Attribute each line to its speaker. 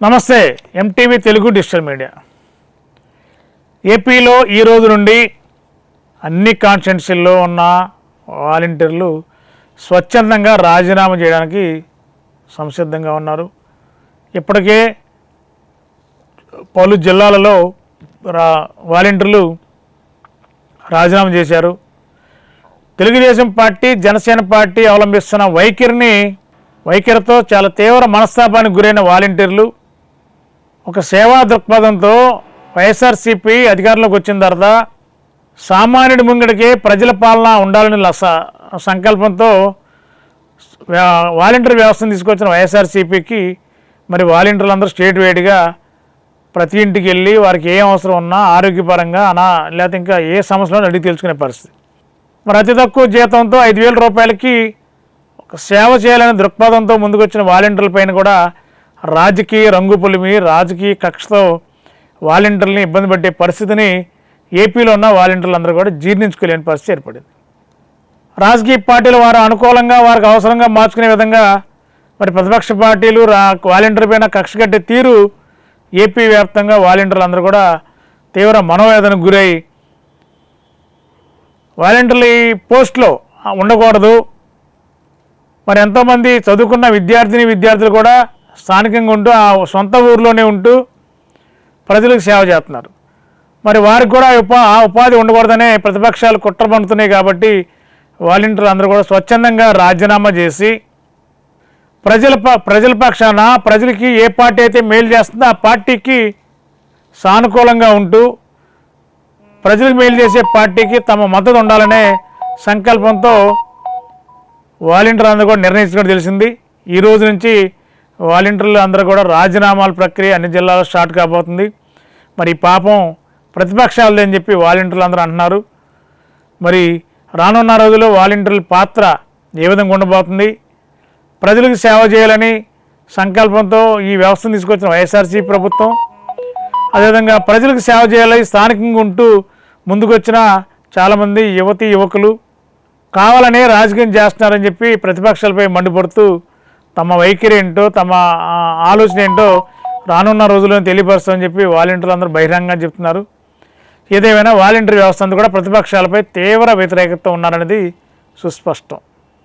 Speaker 1: నమస్తే MTV Telugu digital media. ఏపీలో ఈ రోజు నుండి అన్ని కాన్స్టిట్యున్సీల్లో ఉన్న వాలంటీర్లు స్వచ్ఛందంగా రాజీనామా చేయడానికి సంసిద్ధంగా ఉన్నారు. ఇప్పటికే పలు జిల్లాలలో రా వాలంటీర్లు రాజీనామా చేశారు. తెలుగుదేశం పార్టీ జనసేన పార్టీ అవలంబిస్తున్న వైఖరిని వైఖరితో చాలా తీవ్ర మనస్తాపానికి గురైన వాలంటీర్లు ఒక సేవా దృక్పథంతో వైఎస్ఆర్సీపీ అధికారంలోకి వచ్చిన తర్వాత సామాన్యుడి ముంగడికి ప్రజల పాలన ఉండాలని లస సంకల్పంతో వాలంటీర్ వ్యవస్థను తీసుకొచ్చిన వైఎస్ఆర్సీపీకి మరి వాలంటీర్లు అందరూ స్టేట్ వైడ్గా ప్రతి ఇంటికి వెళ్ళి వారికి ఏ అవసరం ఉన్నా ఆరోగ్యపరంగా అనా లేకపోతే ఇంకా ఏ సమస్యలో అడిగి తెలుసుకునే పరిస్థితి. మరి అతి తక్కువ జీతంతో ఐదు వేల రూపాయలకి ఒక సేవ చేయాలనే దృక్పథంతో ముందుకొచ్చిన వాలంటీర్ల పైన కూడా రాజకీయ రంగు పులిమి రాజకీయ కక్షతో వాలంటీర్లని ఇబ్బంది పెట్టే పరిస్థితిని ఏపీలో ఉన్న వాలంటీర్లు అందరూ కూడా జీర్ణించుకోలేని పరిస్థితి ఏర్పడింది. రాజకీయ పార్టీలు వారు అనుకూలంగా వారికి అవసరంగా మార్చుకునే విధంగా మరి ప్రతిపక్ష పార్టీలు రా వాలంటీర్ పైన కక్ష కట్టే తీరు ఏపీ వ్యాప్తంగా వాలంటీర్లు అందరూ కూడా తీవ్ర మనోవేదనకు గురై వాలంటీర్లు ఈ పోస్ట్లో ఉండకూడదు. మరి ఎంతోమంది చదువుకున్న విద్యార్థిని విద్యార్థులు కూడా స్థానికంగా ఉంటూ ఆ సొంత ఊర్లోనే ఉంటూ ప్రజలకు సేవ చేస్తున్నారు. మరి వారికి కూడా ఆ ఉపా ఆ ఉపాధి ఉండకూడదనే ప్రతిపక్షాలు కుట్ర పండుతున్నాయి కాబట్టి వాలంటీర్లు అందరూ కూడా స్వచ్ఛందంగా రాజీనామా చేసి ప్రజల ప ప్రజల పక్షాన ప్రజలకి ఏ పార్టీ అయితే మేలు చేస్తుందో ఆ పార్టీకి సానుకూలంగా ఉంటూ ప్రజలకు మేలు చేసే పార్టీకి తమ మద్దతు ఉండాలనే సంకల్పంతో వాలంటీర్ అందరూ కూడా నిర్ణయించుకోవడం తెలిసింది. ఈ రోజు నుంచి వాలంటీర్లు అందరూ కూడా రాజీనామాల ప్రక్రియ అన్ని జిల్లాలో స్టార్ట్ కాబోతుంది. మరి పాపం ప్రతిపక్షాలు అని చెప్పి వాలంటీర్లు అందరూ అంటున్నారు. మరి రానున్న రోజుల్లో వాలంటీర్ల పాత్ర ఏ విధంగా ఉండబోతుంది? ప్రజలకు సేవ చేయాలని సంకల్పంతో ఈ వ్యవస్థను తీసుకొచ్చిన వైఎస్ఆర్సీ ప్రభుత్వం అదేవిధంగా ప్రజలకు సేవ చేయాలని స్థానికంగా ఉంటూ ముందుకొచ్చిన చాలామంది యువతి యువకులు కావాలనే రాజకీయం చేస్తున్నారని చెప్పి ప్రతిపక్షాలపై మండిపడుతూ తమ వైఖరి ఏంటో తమ ఆలోచన ఏంటో రానున్న రోజుల్లో తెలియపరుస్తామని చెప్పి వాలంటీర్లు అందరూ బహిరంగంగా చెప్తున్నారు. ఏదేమైనా వాలంటీర్ వ్యవస్థ కూడా ప్రతిపక్షాలపై తీవ్ర వ్యతిరేకత ఉన్నారనేది సుస్పష్టం.